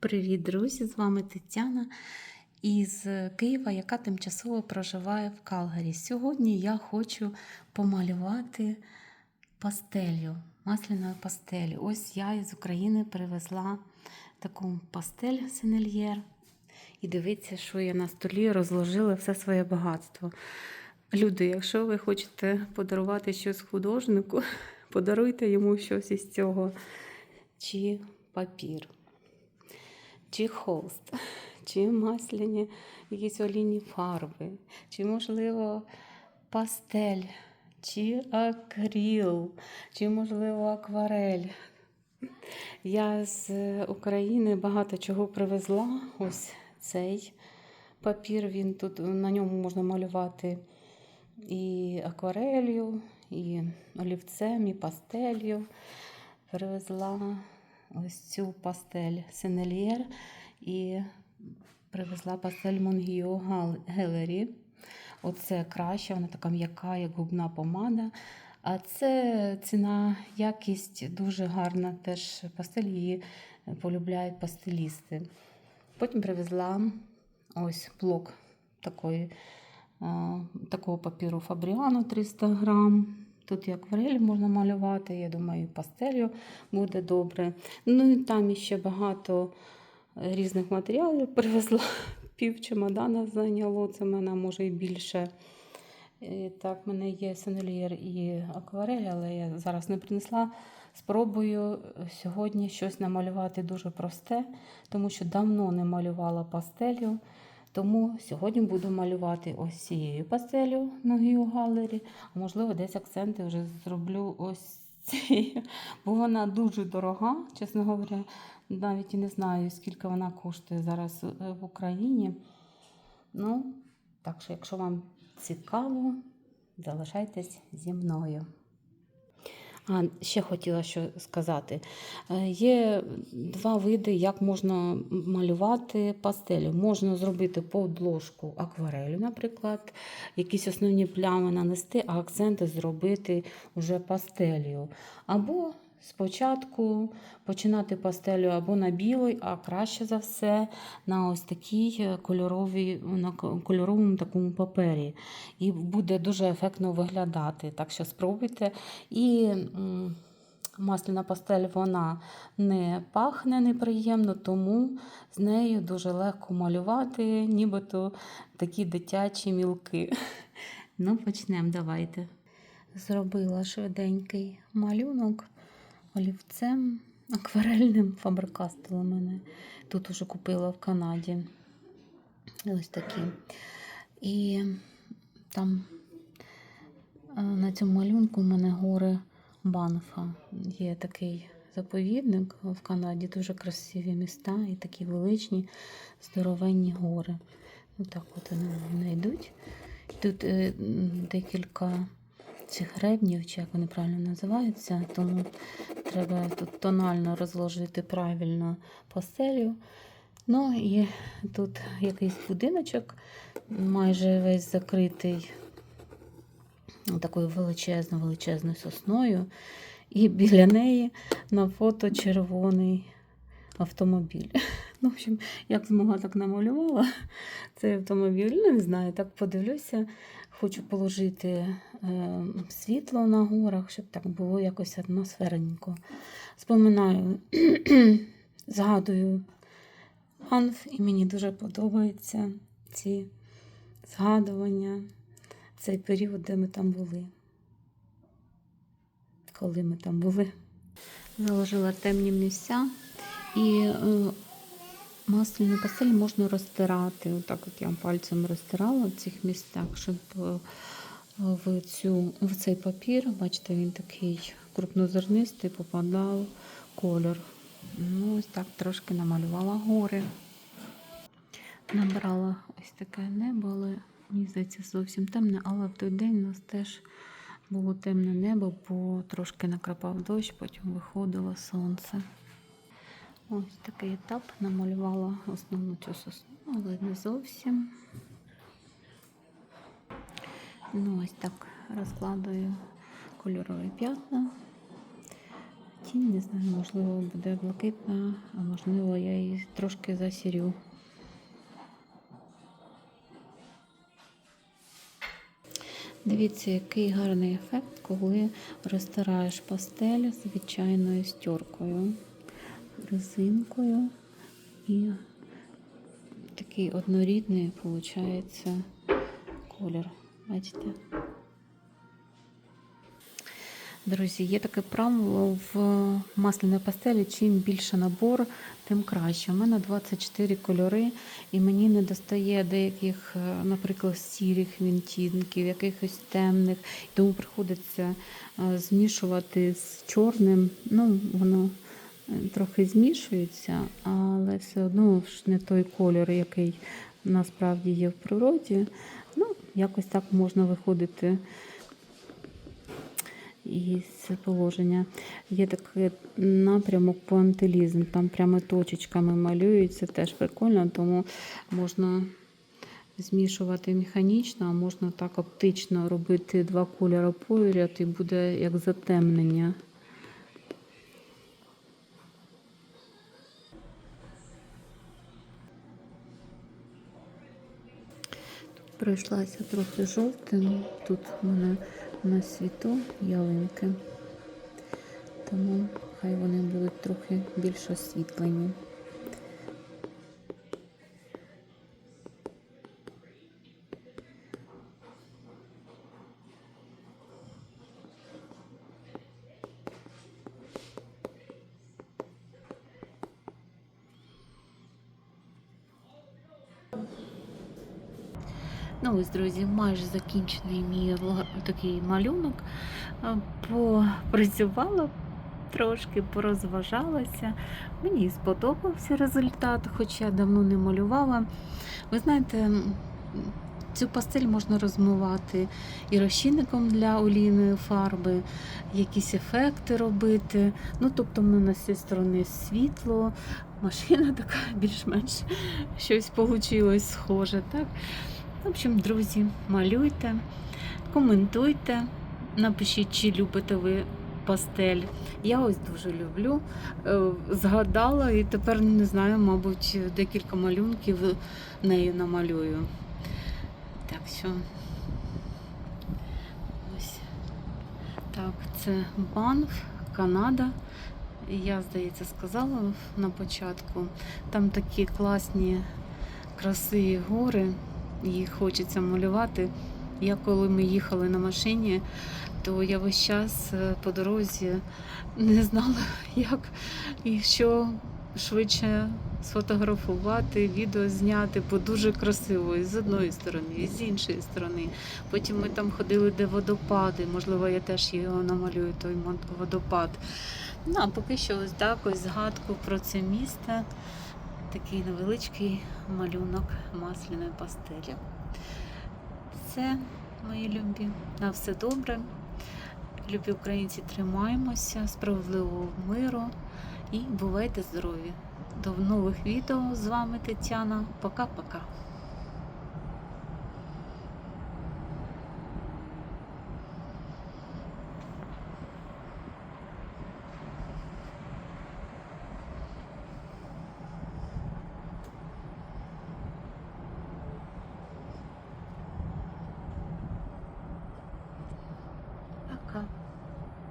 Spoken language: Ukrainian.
Привіт, друзі! З вами Тетяна із Києва, яка тимчасово проживає в Калгарі. Сьогодні я хочу помалювати пастелью, масляною пастелью. Ось я із України привезла таку пастель сенельєр. І дивіться, що я на столі розложила все своє багатство. Люди, якщо ви хочете подарувати щось художнику, подаруйте йому щось із цього. Чи папір, чи холст, чи масляні якісь олійні фарби, чи, можливо, пастель, чи акрил, чи, можливо, акварель. Я з України багато чого привезла. Ось цей папір. Він тут на ньому можна малювати і акварелью, і олівцем, і пастелью. Привезла ось цю пастель Сенельєр і привезла пастель Монгіо Гелері. Оце краще, вона така м'яка, як губна помада. А це ціна, якість дуже гарна. Теж пастель її полюбляють пастелісти. Потім привезла ось блок такої, такого папіру Фабріану 300 грам. Тут і акварель можна малювати, я думаю, і пастелью буде добре. Ну і там іще багато різних матеріалів привезла. Пів чемодана зайняло, це мене може і більше. І так, в мене є сенельєр і акварель, але я зараз не принесла. Спробую сьогодні щось намалювати дуже просте, тому що давно не малювала пастелью. Тому сьогодні буду малювати ось цією пастелю на Гіо Галері, можливо, десь акценти вже зроблю ось цією, бо вона дуже дорога, чесно говоря, навіть і не знаю, скільки вона коштує зараз е, в Україні. Ну, так що, якщо вам цікаво, залишайтесь зі мною. А, ще хотіла що сказати. Е, Є два види, як можна малювати пастелю. Можна зробити подложку акварелю, наприклад, якісь основні плями нанести, а акценти зробити вже пастелью. Або спочатку починати пастелю або на білий, а краще за все на ось такій кольоровій, на кольоровому такому папері. І буде дуже ефектно виглядати. Так що спробуйте. І масляна пастель вона не пахне неприємно, тому з нею дуже легко малювати, нібито такі дитячі мілки. Ну, почнемо, давайте. Зробила швиденький малюнок олівцем акварельним фабрикастил мене. Тут уже купила в Канаді. Ось такі. І там е, на цьому малюнку у мене гори Банфа. Є такий заповідник в Канаді, дуже красиві міста і такі величні, здоровенні гори. Отак от вони в йдуть. Тут е, декілька цих гребнів, чи як вони правильно називаються, тому треба тут тонально розложити правильно пастелю. Ну і тут якийсь будиночок, майже весь закритий такою величезною величезною сосною. І біля неї на фото червоний автомобіль. Ну, в общем, як змогла, так намалювала цей автомобіль. Ну, не знаю, так подивлюся. Хочу положити е, світло на горах, щоб так було якось атмосферненько. Споминаю, згадую Анф, і мені дуже подобаються ці згадування, цей період, де ми там були. Коли ми там були. Заложила темні місця і е, масляну пастель можна розтирати. Отак от я пальцем розтирала в цих місцях, щоб е, в, цю, в цей папір, бачите, він такий крупнозернистий, попадав кольор. Ну, ось так трошки намалювала гори. Набрала ось таке небо, але мені здається, зовсім темне, але в той день у нас теж було темне небо, бо трошки накрапав дощ, потім виходило сонце. Ось такий етап намалювала основну цю сосну, але не зовсім. Ну, ось так розкладаю кольорові п'ятна. тінь, не знаю, можливо, буде блакитна, а можливо, я її трошки засірю. Дивіться, який гарний ефект, коли розтираєш пастель звичайною стіркою, резинкою і такий однорідний виходить колір. Бачите? Друзі, є таке правило в масляній пастелі. Чим більше набор, тим краще. У мене 24 кольори, і мені не достає деяких, е, наприклад, сірих відтінків, якихось темних. Тому приходиться е, змішувати з чорним. Ну, воно трохи змішується, але все одно ж не той кольор, який насправді є в природі. Ну, якось так можна виходити із положення. Є такий напрямок пуантилізм, там прямо точечками малюється, теж прикольно, тому можна змішувати механічно, а можна так оптично робити два кольори поряд і буде як затемнення. Пройшлася трохи жовтим. Тут в мене на світу ялинки, тому хай вони будуть трохи більш освітлені. Ну ось, друзі, майже закінчений мій такий малюнок. Е, Попрацювала трошки, порозважалася. Мені сподобався результат, хоча я давно не малювала. Ви знаєте, цю пастель можна розмивати і розчинником для олійної фарби, якісь ефекти робити. Ну, тобто, в мене з цієї сторони світло, машина така більш-менш щось вийшло схоже. так? В общем, друзі, малюйте, коментуйте, напишіть, чи любите ви пастель. Я ось дуже люблю. Е, Згадала і тепер не знаю, мабуть, декілька малюнків нею намалюю. Так що ось так, це Банф, Канада. Я, здається, сказала на початку. Там такі класні, красиві гори їх хочеться малювати. Я коли ми їхали на машині, то я весь час е, по дорозі не знала, як і що швидше сфотографувати, відео зняти, бо дуже красиво і з одної сторони, і з іншої сторони. Потім ми там ходили, де водопади. Можливо, я теж його намалюю, той водопад. Ну, а поки що ось так, ось згадку про це місце. Такий невеличкий малюнок масляної пастелі. Це, мої любі, на все добре. Любі українці, тримаємося, справедливого миру і бувайте здорові. До нових відео з вами Тетяна. Пока-пока.